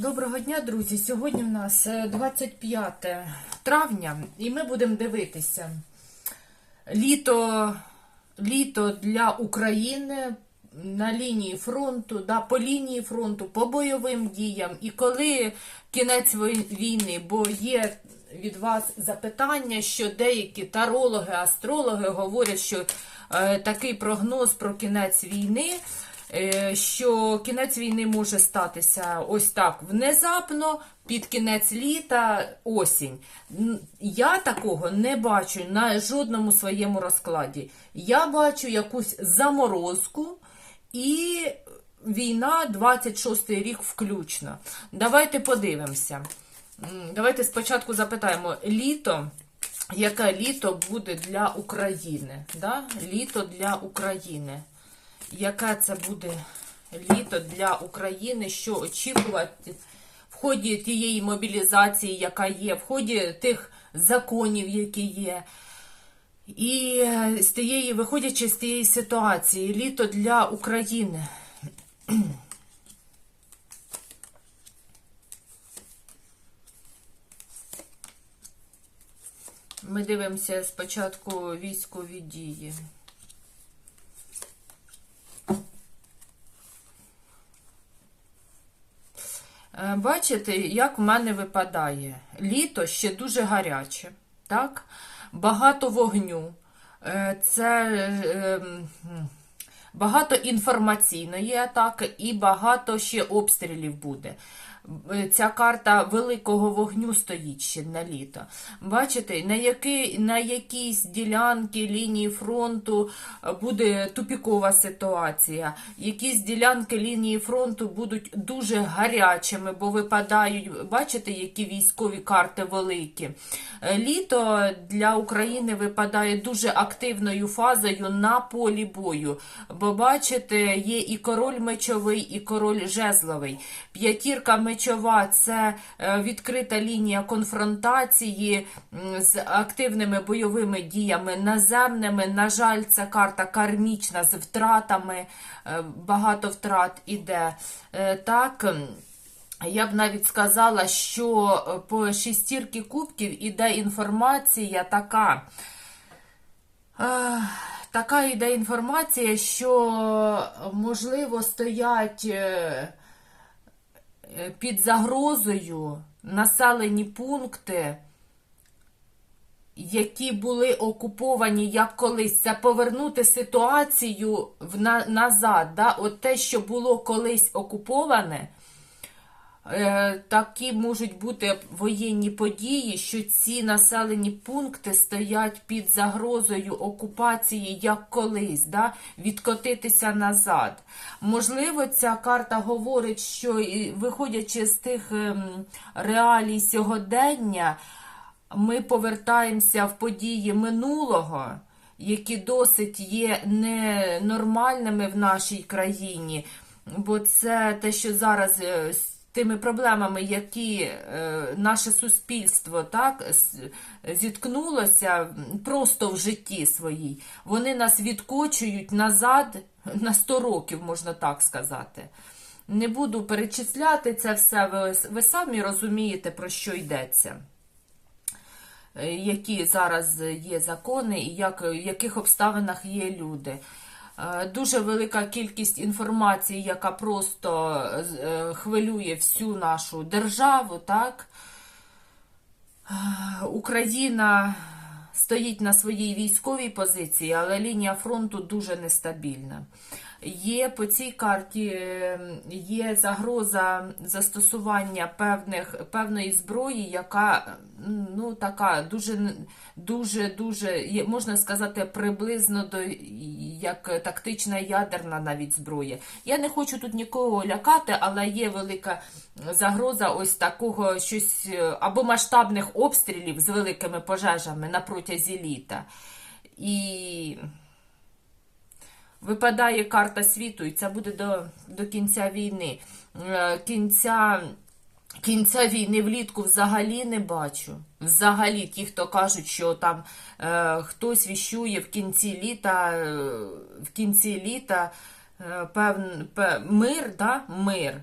Доброго дня, друзі! Сьогодні в нас е, 25 травня, і ми будемо дивитися літо, літо для України на лінії фронту, да, по лінії фронту, по бойовим діям. І коли кінець війни, бо є від вас запитання, що деякі тарологи, астрологи говорять, що е, такий прогноз про кінець війни. Е, що кінець війни може статися ось так внезапно, під кінець літа, осінь. Я такого не бачу на жодному своєму розкладі. Я бачу якусь заморозку і війна 26 рік включно. Давайте подивимося. Давайте спочатку запитаємо літо. Яке літо буде для України? Да? Літо для України яке це буде літо для України, що очікувати в ході тієї мобілізації, яка є, в ході тих законів, які є. І з тієї, виходячи з тієї ситуації, літо для України. Ми дивимося спочатку військові дії. Бачите, як в мене випадає. Літо ще дуже гаряче, так? Багато вогню. Е, Це е, багато інформаційної атаки і багато ще обстрілів буде. Ця карта великого вогню стоїть ще на літо. Бачите, на, які, на якійсь ділянки лінії фронту е, буде тупікова ситуація. Якісь ділянки лінії фронту будуть дуже гарячими, бо випадають, бачите, які військові карти великі. Е, Літо для України випадає дуже активною фазою на полі бою. Бо бачите, є і король мечовий, і король жезловий. П'ятірка мечова це е, відкрита лінія конфронтації з активними бойовими діями наземними. На жаль, ця карта кармічна з втратами, е, багато втрат іде. Е, Так. я б навіть сказала, що по шістірки кубків іде інформація така. Така йде інформація, що можливо стоять під загрозою населені пункти, які були окуповані як колись. Це повернути ситуацію в на, назад. Да? От те, що було колись окуповане. Е, Такі можуть бути воєнні події, що ці населені пункти стоять під загрозою окупації як колись, да? відкотитися назад. Можливо, ця карта говорить, що виходячи з тих ем, реалій сьогодення, ми повертаємося в події минулого, які досить є ненормальними в нашій країні, бо це те, що зараз е, тими проблемами, які е, наше суспільство так зіткнулося просто в житті своїй, вони нас відкочують назад на 100 років, можна так сказати. Не буду перечисляти це все, ви, ви самі розумієте, про що йдеться е, які зараз є закони і як, в яких обставинах є люди. Е, Дуже велика кількість інформації, яка просто е, хвилює всю нашу державу, так? Е, Україна стоїть на своїй військовій позиції, але лінія фронту дуже нестабільна. Є по цій карті е, є загроза застосування певних, певної зброї, яка ну, така дуже, дуже, дуже, можна сказати, приблизно до як тактична ядерна навіть зброя. Я не хочу тут нікого лякати, але є велика загроза ось такого щось е, або масштабних обстрілів з великими пожежами на протязі літа. І випадає карта світу, і це буде до, до кінця війни. Е, Кінця, кінця війни влітку взагалі не бачу. Взагалі, ті, хто кажуть, що там е, хтось віщує в кінці літа, е, в кінці літа е, певн, пе- мир, да? мир.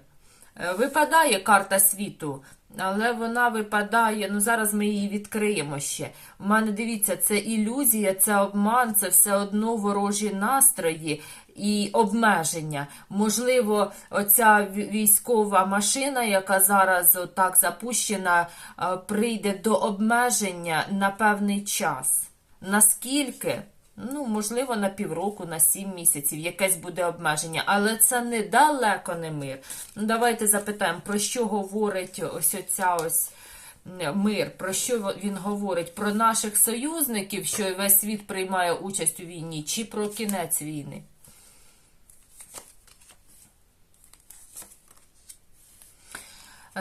Е, Випадає карта світу, але вона випадає. Ну зараз ми її відкриємо ще. У мене дивіться, це ілюзія, це обман, це все одно ворожі настрої і обмеження. Можливо, оця військова машина, яка зараз отак запущена, е, прийде до обмеження на певний час. Наскільки? Ну, можливо, на півроку, на сім місяців якесь буде обмеження, але це не далеко не мир. Ну, давайте запитаємо, про що говорить ось оця ось мир, про що він говорить? Про наших союзників, що весь світ приймає участь у війні, чи про кінець війни?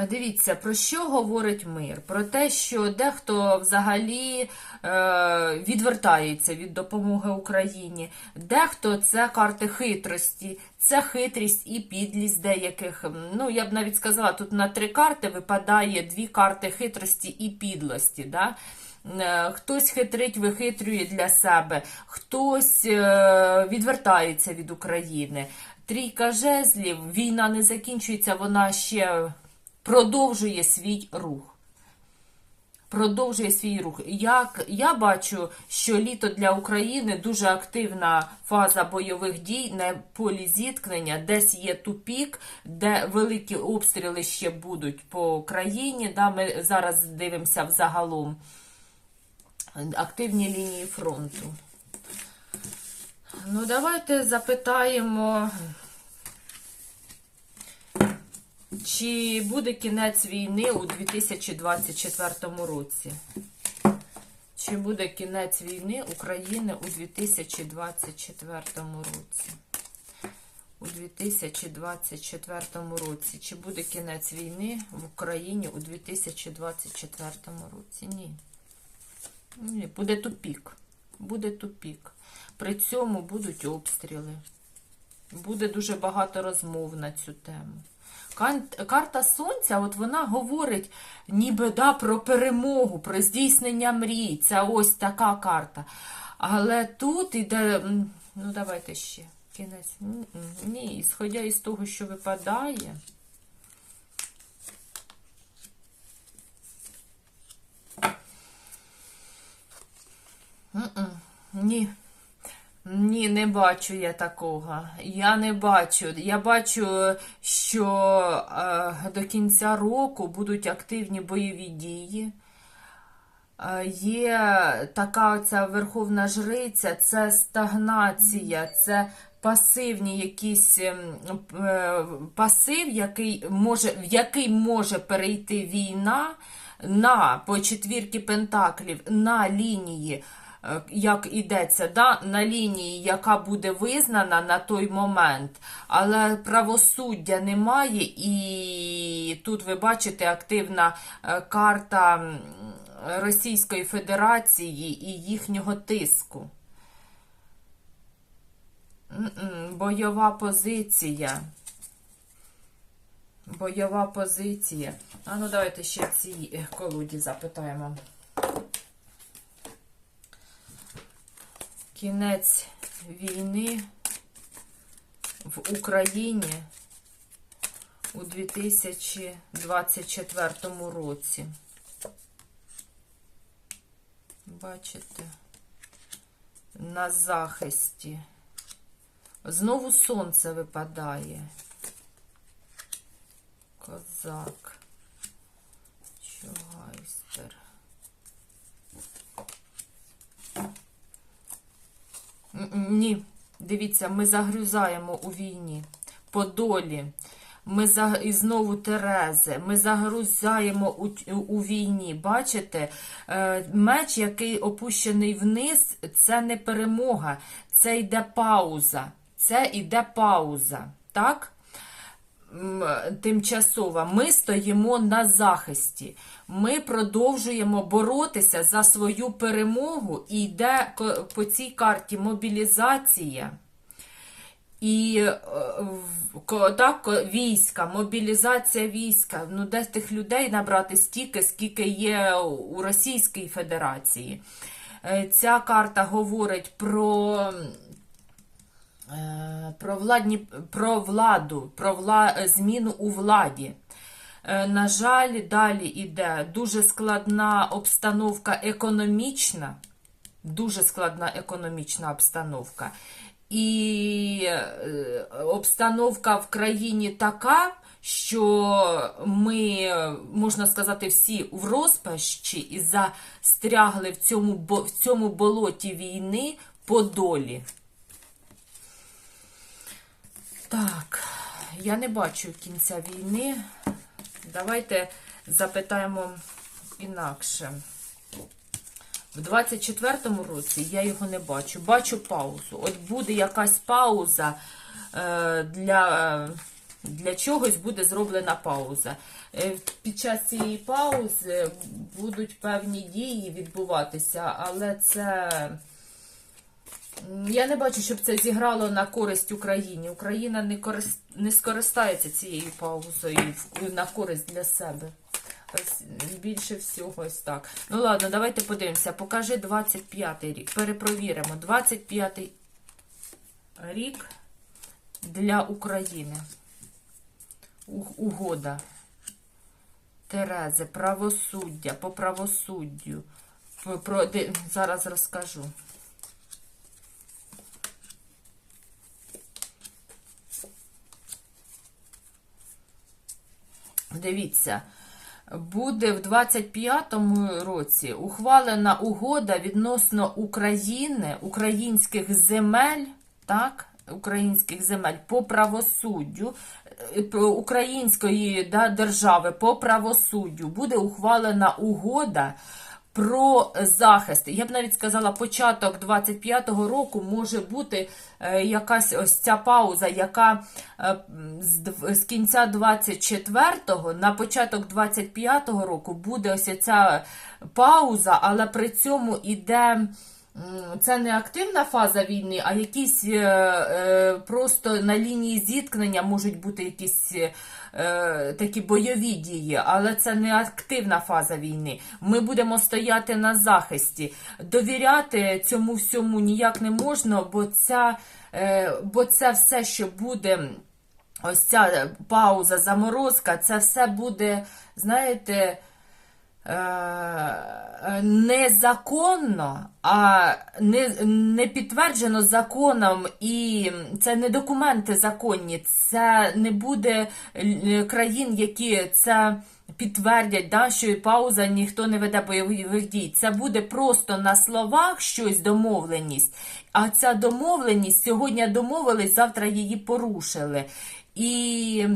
Дивіться, про що говорить мир? Про те, що дехто взагалі е, відвертається від допомоги Україні, дехто це карти хитрості, це хитрість і підлість деяких. Ну, я б навіть сказала, тут на три карти випадає дві карти хитрості і підлості. Да? Е, Хтось хитрить, вихитрює для себе, хтось е, відвертається від України. Трійка жезлів, війна не закінчується, вона ще продовжує свій рух. Продовжує свій рух. Як я бачу, що літо для України дуже активна фаза бойових дій на полі зіткнення, десь є тупік, де великі обстріли ще будуть по країні. Да, ми зараз дивимося взагалом активні лінії фронту. Ну, давайте запитаємо, чи буде кінець війни у 2024 році? Чи буде кінець війни України у 2024 році? У 2024 році. Чи буде кінець війни в Україні у 2024 році? Ні. Ні, буде тупік. Буде тупік. При цьому будуть обстріли. Буде дуже багато розмов на цю тему. Карта Сонця, от вона говорить ніби да, про перемогу, про здійснення мрій. Це ось така карта. Але тут іде. Ну, давайте ще. Кінець. Ні, ісходя із того, що випадає. Ні. Ні, не бачу я такого. Я не бачу. Я бачу, що е, до кінця року будуть активні бойові дії. Е, є така оця верховна жриця, це стагнація, це пасивні якісь ем, е, пасив, який може, в який може перейти війна на по четвірки пентаклів на лінії як ідеться, да, на лінії, яка буде визнана на той момент, але правосуддя немає, і тут ви бачите активна е, карта Російської Федерації і їхнього тиску. Бойова позиція. Бойова позиція. А ну давайте ще ці е, колоді запитаємо. Кінець війни в Україні у 2024 році. Бачите? На захисті. Знову сонце випадає. Козак. Ні, дивіться, ми загрузаємо у війні. По долі. Ми за... І знову Терези. Ми загрузаємо у, у війні. Бачите? Е, Меч, який опущений вниз, це не перемога, це йде пауза. Це йде пауза. Так? Тимчасова. Ми стоїмо на захисті. Ми продовжуємо боротися за свою перемогу. І йде по цій карті мобілізація. І е, так, війська, мобілізація війська. Ну, де тих людей набрати стільки, скільки є у Російській Федерації. Е, Ця карта говорить про Про, владні, про владу, про вла, е, зміну у владі. Е, На жаль, далі йде дуже складна обстановка економічна, дуже складна економічна обстановка. І е, обстановка в країні така, що ми, можна сказати, всі в розпачі і застрягли в цьому, в цьому болоті війни по долі. Так, я не бачу кінця війни. Давайте запитаємо інакше. В 24-му році я його не бачу. Бачу паузу. От буде якась пауза е, для, для чогось буде зроблена пауза. Е, Під час цієї паузи будуть певні дії відбуватися, але це. Я не бачу, щоб це зіграло на користь Україні. Україна не, корис... не скористається цією паузою на користь для себе. Більше всього ось так. Ну ладно, давайте подивимося. Покажи 25-й рік. Перепровіримо. 25-й рік для України. Угода. Терези, правосуддя, по правосуддю. Про, зараз розкажу. Дивіться, буде в 25-му році ухвалена угода відносно України, українських земель, так? Українських земель по правосуддю е, української да, держави по правосуддю буде ухвалена угода про захист. Я б навіть сказала, початок 25-го року може бути е, якась ось ця пауза, яка е, з, кінця 24-го на початок 25-го року буде ось ця пауза, але при цьому іде. Це не активна фаза війни, а якісь е, просто на лінії зіткнення можуть бути якісь е, такі бойові дії, але це не активна фаза війни. Ми будемо стояти на захисті. Довіряти цьому всьому ніяк не можна, бо ця, е, бо це все, що буде. Ось ця пауза, заморозка, це все буде, знаєте, незаконно, а не, не підтверджено законом, і це не документи законні, це не буде е, країн, які це підтвердять, да, що і пауза ніхто не веде бойових дій. Це буде просто на словах щось домовленість, а ця домовленість сьогодні домовились, завтра її порушили. І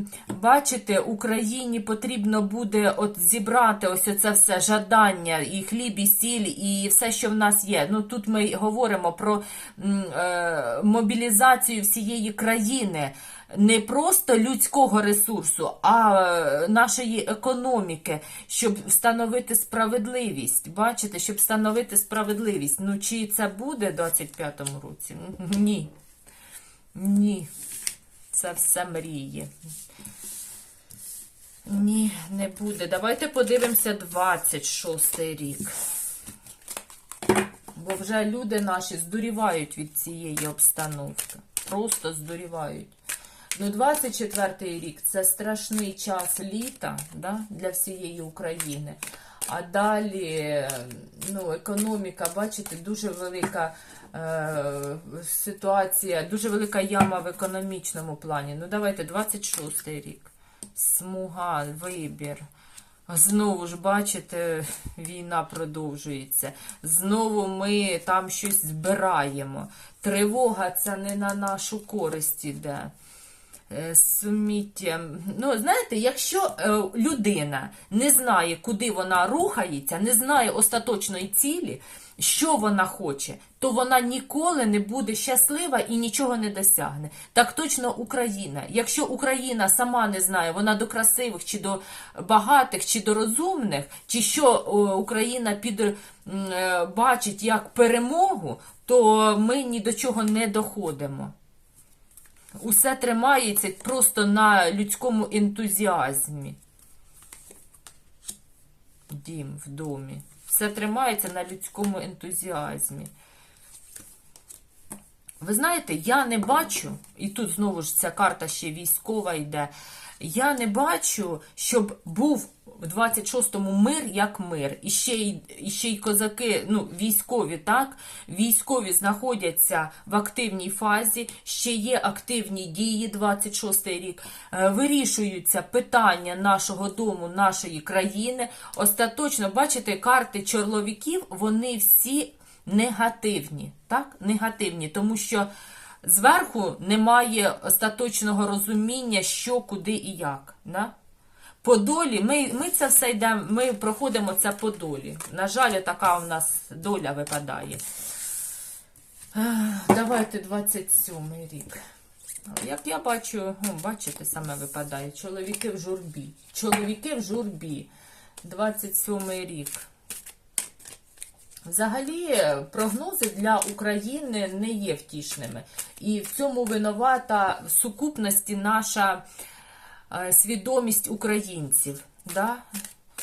бачите, Україні потрібно буде от зібрати ось це все жадання, і хліб, і сіль, і все, що в нас є. Ну тут ми говоримо про е, мобілізацію всієї країни. Не просто людського ресурсу, а е, нашої економіки, щоб встановити справедливість. Бачите, щоб встановити справедливість. Ну чи це буде в 25-му році? Ні. Ні. Це все мрії. Ні, не буде. Давайте подивимося 26 рік. Бо вже люди наші здурівають від цієї обстановки. Просто здурівають. Ну, 24 рік це страшний час літа да, для всієї України. А далі, ну, економіка, бачите, дуже велика е, ситуація, дуже велика яма в економічному плані. Ну, давайте, 26 рік. Смуга, вибір. Знову ж, бачите, війна продовжується. Знову ми там щось збираємо. Тривога це не на нашу користь іде. Е, Сміття. Ну, знаєте, якщо е, людина не знає, куди вона рухається, не знає остаточної цілі, що вона хоче, то вона ніколи не буде щаслива і нічого не досягне. Так точно Україна. Якщо Україна сама не знає, вона до красивих, чи до багатих, чи до розумних, чи що о, Україна під, е, бачить як перемогу, то ми ні до чого не доходимо. Усе тримається просто на людському ентузіазмі. Дім в домі. Все тримається на людському ентузіазмі. Ви знаєте, я не бачу, і тут знову ж ця карта ще військова йде. Я не бачу, щоб був в 26-му мир як мир. І ще й, ще й козаки, ну, військові, так? Військові знаходяться в активній фазі, ще є активні дії, 26-й рік. Е, Вирішуються питання нашого дому, нашої країни. Остаточно, бачите, карти чоловіків, вони всі негативні, так? Негативні, тому що зверху немає остаточного розуміння, що, куди і як. Да? По долі, ми, ми це все йдемо, ми проходимо це по долі. На жаль, така у нас доля випадає. Давайте 27 рік. Як я бачу, ну, бачите, саме випадає. Чоловіки в журбі. Чоловіки в журбі. 27 рік. Взагалі, прогнози для України не є втішними. І в цьому винувата в сукупності наша е, свідомість українців. Да?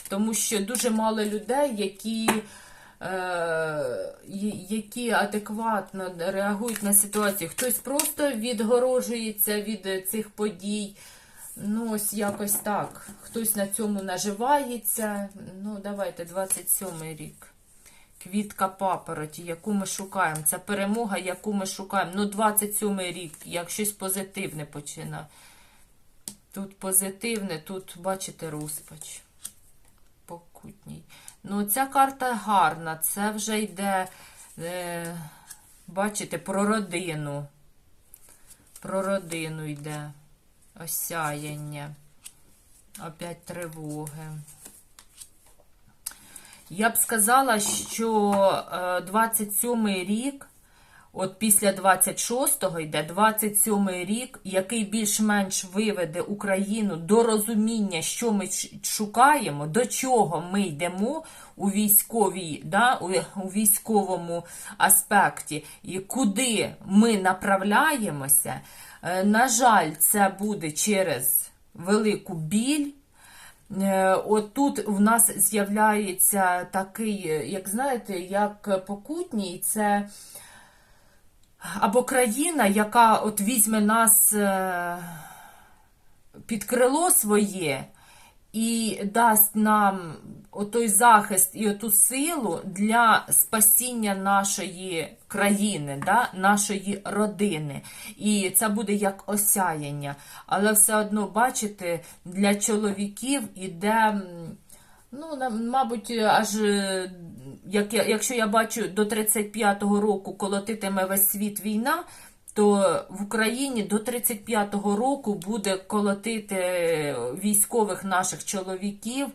Тому що дуже мало людей, які, е, які адекватно реагують на ситуацію. Хтось просто відгорожується від цих подій. Ну, ось якось так. Хтось на цьому наживається. Ну, давайте, 27 рік. Квітка папороті, яку ми шукаємо. Це перемога, яку ми шукаємо. Ну, 27-й рік, як щось позитивне починає. Тут позитивне, тут, бачите, розпач. Покутній. Ну, ця карта гарна. Це вже йде, е, бачите, про родину. Про родину йде. Осяяння. Опять тривоги. Я б сказала, що е, 27-й рік, от після 26-го йде 27-й рік, який більш-менш виведе Україну до розуміння, що ми шукаємо, до чого ми йдемо у військовій, да, у, у військовому аспекті, і куди ми направляємося. Е, На жаль, це буде через велику біль. Е, От тут в нас з'являється такий, як знаєте, як покутній, це або країна, яка от візьме нас е, під крило своє і дасть нам отой захист і оту силу для спасіння нашої країни, да? нашої родини. І це буде як осяяння. Але все одно, бачите, для чоловіків іде. Ну, мабуть, аж е, як якщо я бачу до 35-го року колотитиме весь світ війна, то в Україні до 35-го року буде колотити військових наших чоловіків.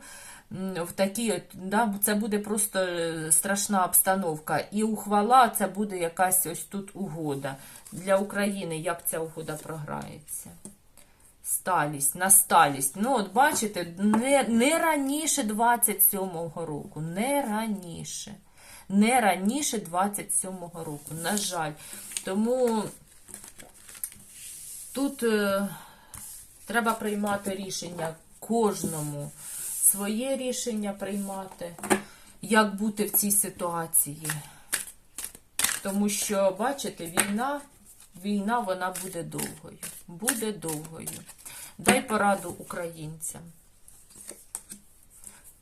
В такі, да, це буде просто страшна обстановка. І ухвала це буде якась ось тут угода для України. Як ця угода програється? Сталість, на сталість. Ну, от бачите, не, не раніше 27-го року. Не раніше. Не раніше 27-го року. На жаль. Тому тут е, треба приймати рішення кожному. Своє рішення приймати, як бути в цій ситуації. Тому що, бачите, війна, війна вона буде довгою. Буде довгою. Дай пораду українцям.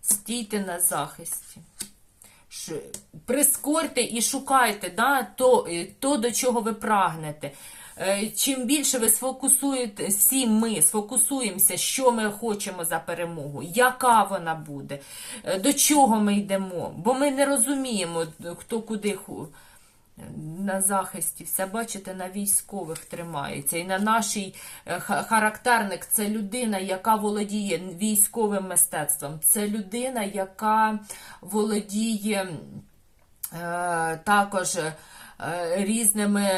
Стійте на захисті. Прискорте і шукайте да, то, е, то, до чого ви прагнете. Е, Чим більше ви сфокусуєте, всі ми сфокусуємося, що ми хочемо за перемогу, яка вона буде, е, до чого ми йдемо. Бо ми не розуміємо, хто куди на захисті. Все бачите, на військових тримається. І на нашій е, характерник це людина, яка володіє військовим мистецтвом. Це людина, яка володіє е, також. Е, Різними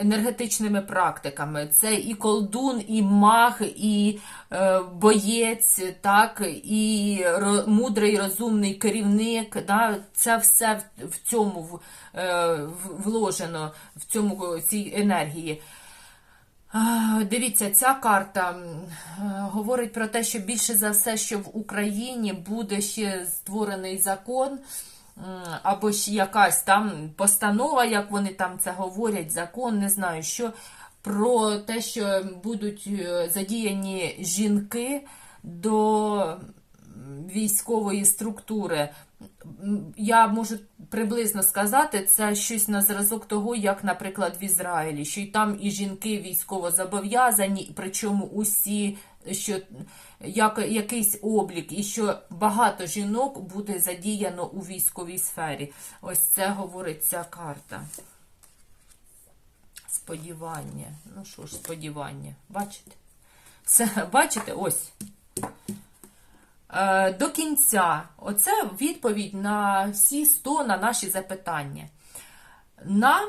енергетичними практиками. Це і колдун, і маг, і е, боєць, так, і мудрий розумний керівник. Да, це все в, цьому е, вложено, в цьому цій енергії. Дивіться, ця карта говорить про те, що більше за все, що в Україні буде ще створений закон, або ж якась там постанова, як вони там це говорять, закон, не знаю що, про те, що будуть е, задіяні жінки до військової структури. Я можу приблизно сказати, це щось на зразок того, як, наприклад, в Ізраїлі, що й там і жінки військово зобов'язані, причому усі, що як, якийсь облік, і що багато жінок буде задіяно у військовій сфері. Ось це говорить ця карта. Сподівання. Ну що ж, сподівання. Бачите? Все, бачите, ось. Е, до кінця. Оце відповідь на всі 100 на наші запитання. Нам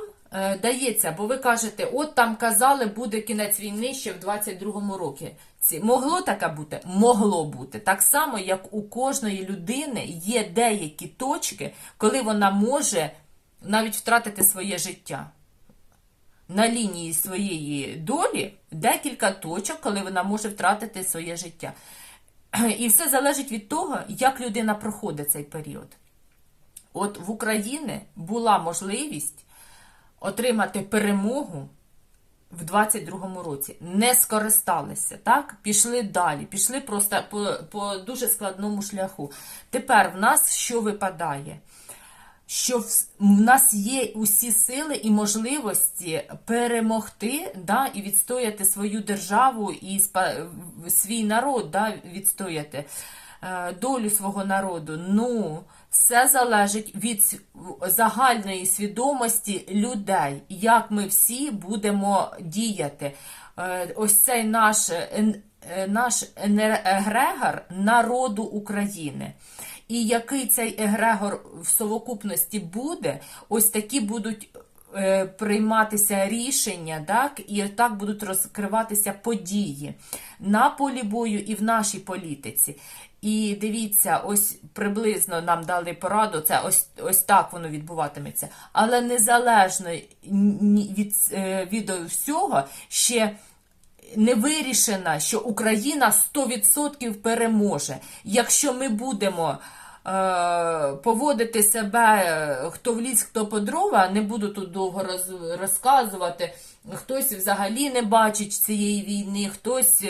дається, бо ви кажете, от там казали, буде кінець війни ще в 22-му році. Ці- Могло таке бути? Могло бути. Так само, як у кожної людини є деякі точки, коли вона може навіть втратити своє життя на лінії своєї долі декілька точок, коли вона може втратити своє життя. І все залежить від того, як людина проходить цей період. От в Україні була можливість отримати перемогу в 22-му році. Не скористалися, так? Пішли далі, пішли просто по, по дуже складному шляху. Тепер в нас що випадає? що в в нас є усі сили і можливості перемогти да, і відстояти свою державу і спа- свій народ, да, відстояти е, долю свого народу. Ну, все залежить від загальної свідомості людей, як ми всі будемо діяти. Е, Ось цей наш, е, наш егрегор народу України. І який цей егрегор в совокупності буде, ось такі будуть е, прийматися рішення, так, і так будуть розкриватися події на полі бою і в нашій політиці. І дивіться, ось приблизно нам дали пораду, це ось, ось так воно відбуватиметься. Але незалежно від, е, від всього, ще не вирішена, що Україна 100% переможе. Якщо ми будемо е, поводити себе е, хто в ліс, хто по дрова, не буду тут довго роз, розказувати. Хтось взагалі не бачить цієї війни, хтось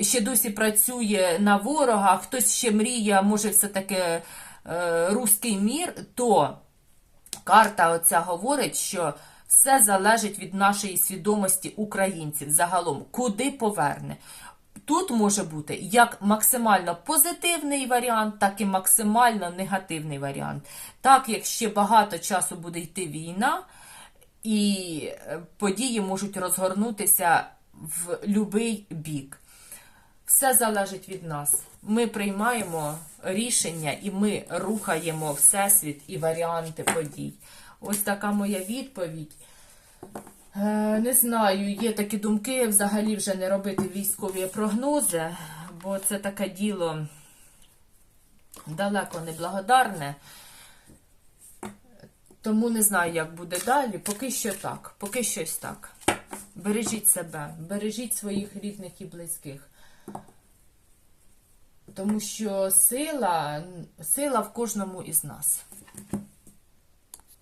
ще досі працює на ворога, хтось ще мріє, може все-таки е, руський мір, то карта оця говорить, що все залежить від нашої свідомості українців загалом, куди поверне. Тут може бути як максимально позитивний варіант, так і максимально негативний варіант. Так як ще багато часу буде йти війна, і е, події можуть розгорнутися в будь-який бік. Все залежить від нас. Ми приймаємо рішення і ми рухаємо Всесвіт і варіанти подій. Ось така моя відповідь. Е, Не знаю, є такі думки взагалі вже не робити військові прогнози, бо це таке діло далеко не благодарне. Тому не знаю, як буде далі. Поки що так. Поки щось так. Бережіть себе, бережіть своїх рідних і близьких. Тому що сила, сила в кожному із нас.